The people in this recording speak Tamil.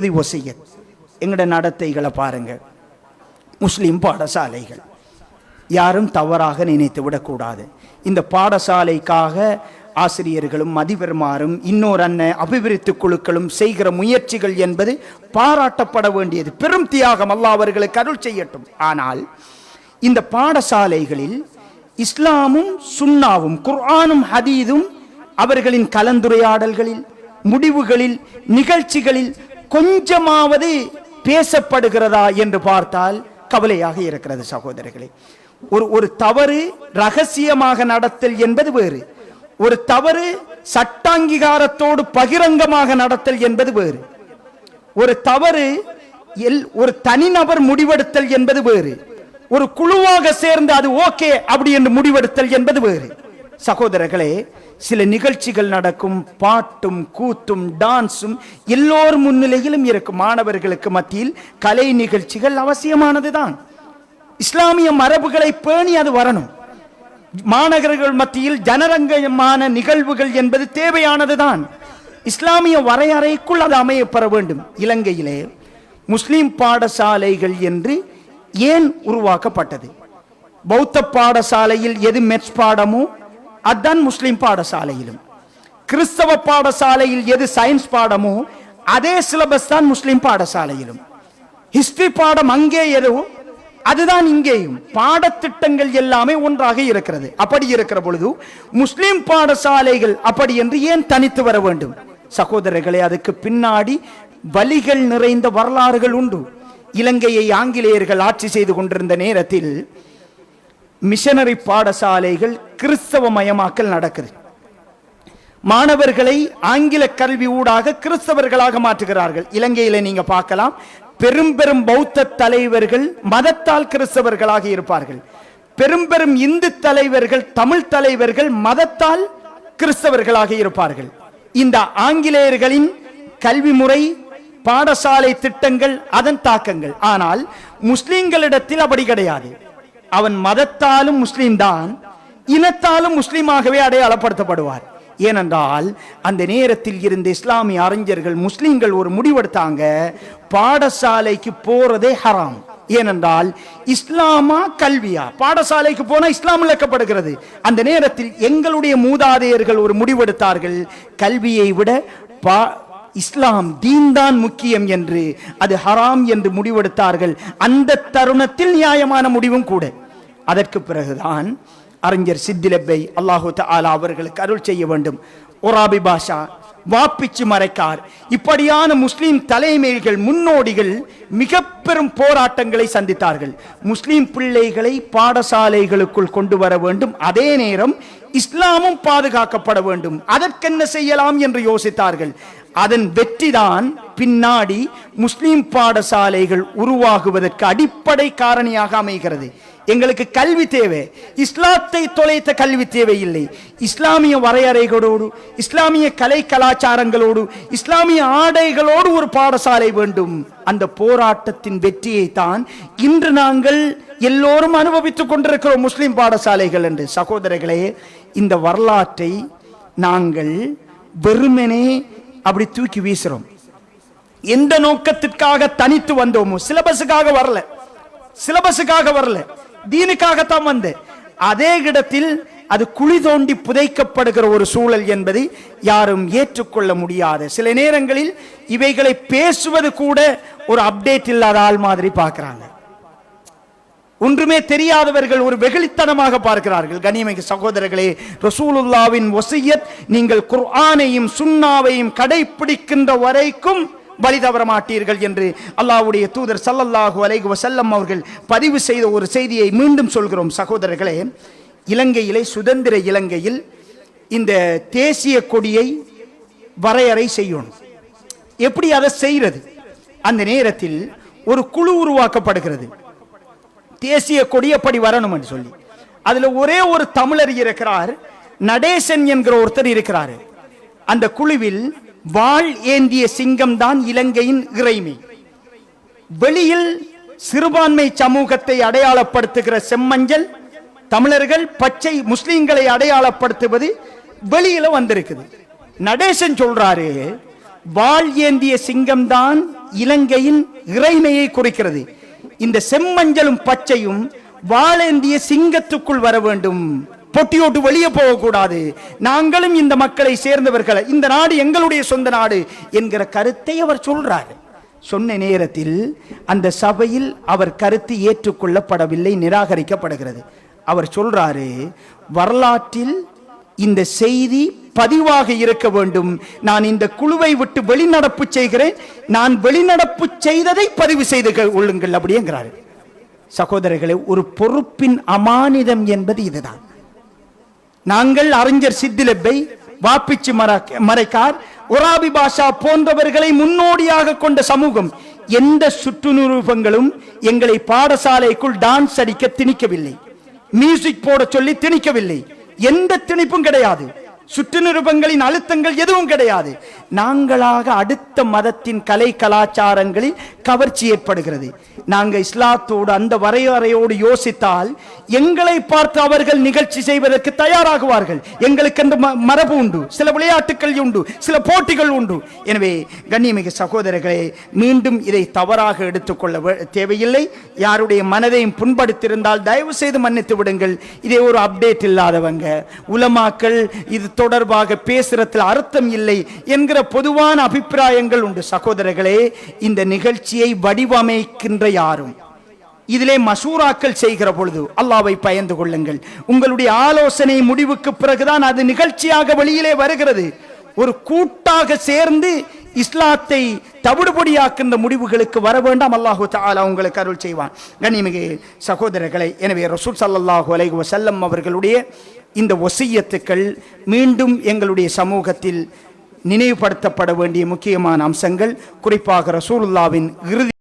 இது ஒசியத். நடத்தைகளை பாருங்க. முஸ்லீம் பாடசாலைகள். யாரும் தவறாக நினைத்து விடக்கூடாது. இந்த பாடசாலைக்காக ஆசிரியர்களும் மதிபெருமாறும் இன்னொரு அண்ணன் அபிவிருத்தி குழுக்களும் செய்கிற முயற்சிகள் என்பது பாராட்டப்பட வேண்டியது. பெரும் தியாகம் அல்ல அவர்களுக்கு அருள் செய்யட்டும். ஆனால் இந்த பாடசாலைகளில் இஸ்லாமும் சுண்ணாவும் குர்ஆனும் ஹதீதும் அவர்களின் கலந்துரையாடல்களில் முடிவுகளில் நிகழ்ச்சிகளில் கொஞ்சமாவது பேசப்படுகிறதா என்று பார்த்தால் கவலையாக இருக்கிறது சகோதரர்களே. ஒரு ஒரு தவறு ரகசியமாக நடத்தல் என்பது வேறு. ஒரு தவறு சட்டாங்கீகாரத்தோடு பகிரங்கமாக நடத்தல் என்பது வேறு. ஒரு தவறு எல் ஒரு தனிநபர் முடிவெடுத்தல் என்பது வேறு. ஒரு குழுவாக சேர்ந்து அது ஓகே அப்படி என்று முடிவெடுத்தல் என்பது வேறு. சகோதரர்களே சில நிகழ்ச்சிகள் நடக்கும் பாட்டும் கூத்தும் டான்ஸும் எல்லோர் முன்னிலையிலும் இருக்கும். மாணவர்களுக்கு மத்தியில் கலை நிகழ்ச்சிகள் அவசியமானதுதான். இஸ்லாமிய மரபுகளை பேணி அது வரணும். மாநகர்கள் மத்தியில் ஜனரங்கமான நிகழ்வுகள் என்பது தேவையானதுதான். இஸ்லாமிய வரையறைக்குள் அது அமையப்பெற வேண்டும். இலங்கையிலே முஸ்லிம் பாடசாலைகள் என்று ஏன் உருவாக்கப்பட்டது? பௌத்த பாடசாலையில் எது மெட்ஸ் பாடமோ அதுதான் முஸ்லிம் பாடசாலையிலும். கிறிஸ்தவ பாடசாலையில் எது சயின்ஸ் பாடமோ அதே சிலபஸ் தான் முஸ்லிம் பாடசாலையிலும். ஹிஸ்டரி பாடம் அங்கே எதுவும் அதுதான் இங்கேயும். பாடத்திட்டங்கள் எல்லாமே ஒன்றாக இருக்கிறது. அப்படி இருக்கிற பொழுது முஸ்லிம் பாடசாலைகள் அப்படி என்று ஏன் தனித்து வர வேண்டும்? சகோதரர்களே அதுக்கு பின்னாடி வலிகள் நிறைந்த வரலாறுகள் உண்டு. இலங்கையை ஆங்கிலேயர்கள் ஆட்சி செய்து கொண்டிருந்த நேரத்தில் மிஷனரி பாடசாலைகள் கிறிஸ்தவ மயமாக்கல் நடக்குது. மாணவர்களை ஆங்கில கல்வி ஊடாக கிறிஸ்தவர்களாக மாற்றுகிறார்கள். இலங்கையில நீங்க பார்க்கலாம் பெரும் பெரும் பௌத்த தலைவர்கள் மதத்தால் கிறிஸ்தவர்களாக இருப்பார்கள். பெரும் பெரும் இந்து தலைவர்கள் தமிழ் தலைவர்கள் மதத்தால் கிறிஸ்தவர்களாக இருப்பார்கள். இந்த ஆங்கிலேயர்களின் கல்வி முறை பாடசாலை திட்டங்கள் அதன் தாக்கங்கள். ஆனால் முஸ்லிம்களிடத்தில் அப்படி கிடையாது. அவன் மதத்தாலும் முஸ்லீம் தான் இனத்தாலும் முஸ்லீமாகவே அடையாளப்படுத்தப்படுவார். ஏனென்றால் அந்த நேரத்தில் இருந்த இஸ்லாமிய அறிஞர்கள் முஸ்லீம்கள் ஒரு முடிவெடுத்தாங்க பாடசாலைக்கு போறதே ஹராம். ஏனென்றால் இஸ்லாமா கல்வியா? பாடசாலைக்கு போனா இஸ்லாம் இழக்கப்படுகிறது. அந்த நேரத்தில் எங்களுடைய மூதாதையர்கள் ஒரு முடிவெடுத்தார்கள் கல்வியை விட பா இஸ்லாம் தீன்தான் முக்கியம் என்று அது ஹராம் என்று முடிவெடுத்தார்கள். அந்த தருணத்தில் நியாயமான முடிவும் கூட. அதற்கு பிறகுதான் அறிஞர் சித்திலப்பை அல்லாஹு தாலா அவர்களுக்கு அருள் செய்ய வேண்டும். ஒராபி பாஷா வாப்பிச்சு மறைக்கார். இப்படியான முஸ்லீம் தலைமைகள் முன்னோடிகள் மிக பெரும் போராட்டங்களை சந்தித்தார்கள். முஸ்லீம் பிள்ளைகளை பாடசாலைகளுக்குள் கொண்டு வர வேண்டும். அதே நேரம் இஸ்லாமும் பாதுகாக்கப்பட வேண்டும். அதற்கென்ன செய்யலாம் என்று யோசித்தார்கள். அதன் வெற்றிதான் பின்னாடி முஸ்லீம் பாடசாலைகள் உருவாகுவதற்கு அடிப்படை காரணியாக அமைகிறது. எங்களுக்கு கல்வி தேவை. இஸ்லாத்தை தொலைத்த கல்வி தேவையில்லை. இஸ்லாமிய வரையறைகளோடு இஸ்லாமிய கலை கலாச்சாரங்களோடு இஸ்லாமிய ஆடைகளோடு ஒரு பாடசாலை வேண்டும். அந்த போராட்டத்தின் வெற்றியை தான் இன்று நாங்கள் எல்லோரும் அனுபவித்துக் கொண்டிருக்கிறோம் முஸ்லிம் பாடசாலைகள் என்று. சகோதரர்களே இந்த வரலாற்றை நாங்கள் வெறுமனே அப்படி தூக்கி வீசுறோம். எந்த நோக்கத்திற்காக தனித்து வந்தோமோ சிலபஸுக்காக வரல. சிலபஸுக்காக வரல. தீனுக்காகத்தான் வந்த அதே இடத்தில் அது குழி தோண்டி புதைக்கப்படுகிற ஒரு சூழல் என்பதை யாரும் ஏற்றுக்கொள்ள முடியாது. சில நேரங்களில் இவைகளை பேசுவது கூட ஒரு அப்டேட் இல்லாத ஆள் மாதிரி பார்க்கிறாங்க. ஒன்றுமே தெரியாதவர்கள் ஒரு வெகுளித்தனமாக பார்க்கிறார்கள். கனிமைக்கு சகோதரர்களே ரசூலுல்லாவின் ஒசியத் நீங்கள் குர்ஆனையும் சுண்ணாவையும் கடைபிடிக்கின்ற வரைக்கும் வழி தவற மாட்டீர்கள் என்று அல்லாவுடைய தூதர் சல்லல்லாஹு அலைகு வசல்லம் அவர்கள் பதிவு செய்த ஒரு செய்தியை மீண்டும் சொல்கிறோம். சகோதரர்களே இலங்கையிலே சுதந்திர இலங்கையில் இந்த தேசிய கொடியை வரையறை செய்யணும். எப்படி அதை செய்கிறது? அந்த நேரத்தில் ஒரு குழு உருவாக்கப்படுகிறது. தேசிய கொடி எப்படி வரணும் என்று சொல்லி. அதுல ஒரே ஒரு தமிழர் இருக்கிறார் நடேசன் என்கிற ஒருத்தர் இருக்கிறார். அந்த குழுவில் வாழ் ஏந்திய சிங்கம் தான் இலங்கையின் இறைமை. வெளியில் சிறுபான்மை சமூகத்தை அடையாளப்படுத்துகிற செம்மஞ்சள் தமிழர்கள் பச்சை முஸ்லிம்களை அடையாளப்படுத்துவது வெளியில வந்திருக்குது. நடேசன் சொல்றாரு வாள் ஏந்திய சிங்கம் தான் இலங்கையின் இறைமையை குறிக்கிறது. இந்த செம்மஞ்சளும் பச்சையும் வாழேந்திய சிங்கத்துக்குள் வர வேண்டும். பொட்டியோட்டு வெளியே போகக்கூடாது. நாங்களும் இந்த மக்களை சேர்ந்தவர்கள். இந்த நாடு எங்களுடைய சொந்த நாடு என்கிற கருத்தை அவர் சொல்றார். சொன்ன நேரத்தில் அந்த சபையில் அவர் கருத்து ஏற்றுக்கொள்ளப்படவில்லை நிராகரிக்கப்படுகிறது. அவர் சொல்றாரு வரலாற்றில் இந்த செய்தி பதிவாக இருக்க வேண்டும். நான் இந்த குழுவை விட்டு வெளிநடப்பு செய்கிறேன். நான் வெளிநடப்பு செய்ததை பதிவு செய்து கொள்ளுங்கள் அப்படிங்கிறாரு. சகோதரர்களே ஒரு பொறுப்பின் அமானிதம் என்பது இதுதான். நாங்கள் அறிஞர் சித்திலப்பை வாப்பிச்சு மறைக்கார் மரைக்கார் ஒராபி பாஷா போன்றவர்களை முன்னோடியாக கொண்ட சமூகம் எந்த சுற்றுநிரூபங்களும் எங்களை பாடசாலைக்குள் டான்ஸ் அடிக்க திணிக்கவில்லை. மியூசிக் போட சொல்லி திணிக்கவில்லை. எந்த திணிப்பும் கிடையாது. சுற்றுநிருபங்களின் அழுத்தங்கள் எதுவும் கிடையாது. நாங்களாக அடுத்த மதத்தின் கலை கலாச்சாரங்களில் கவர்ச்சி ஏற்படுகிறது. நாங்கள் இஸ்லாத்தோடு அந்த வரையறையோடு யோசித்தால் எங்களை பார்த்து அவர்கள் நிகழ்ச்சி செய்வதற்கு தயாராகுவார்கள். எங்களுக்கு அந்த ம- மரபு உண்டு சில விளையாட்டுகள் உண்டு சில போட்டிகள் உண்டு. எனவே கண்ணியமிகு சகோதரர்களே மீண்டும் இதை தவறாக எடுத்துக்கொள்ள தேவையில்லை. யாருடைய மனதையும் புண்படுத்தியிருந்தால் தயவு செய்து மன்னித்து விடுங்கள். இதே ஒரு அப்டேட் இல்லாதவங்க உலமாக்கள் இது தொடர்பாக பேசுறதுல அர்த்தம் இல்லை என்கிற பொதுவான அபிப்பிராயங்கள் உண்டு. சகோதரர்களே இந்த நிகழ்ச்சியை வடிவமைக்கின்ற யாரும்? இதிலே மசூராக்கள் செய்கிற பொழுது அல்லாவை பயந்து கொள்ளுங்கள். உங்களுடைய ஆலோசனை முடிவுக்கு பிறகுதான் அது நிகழ்ச்சியாக வெளியிலே வருகிறது. ஒரு கூட்டாக சேர்ந்து இஸ்லாத்தை தவிடுபடியாக்கின்ற முடிவுகளுக்கு வர வேண்டாம். அல்லாஹு தாலா உங்களுக்கு அருள் செய்வான். கண்ணிமிகு சகோதரர்களை எனவே ரசூல் சல்லாஹூ அலைஹி வசல்லம் அவர்களுடைய இந்த ஒசியத்துக்கள் மீண்டும் எங்களுடைய சமூகத்தில் நினைவுபடுத்தப்பட வேண்டிய முக்கியமான அம்சங்கள் குறிப்பாக ரசூலுல்லாவின் இறுதி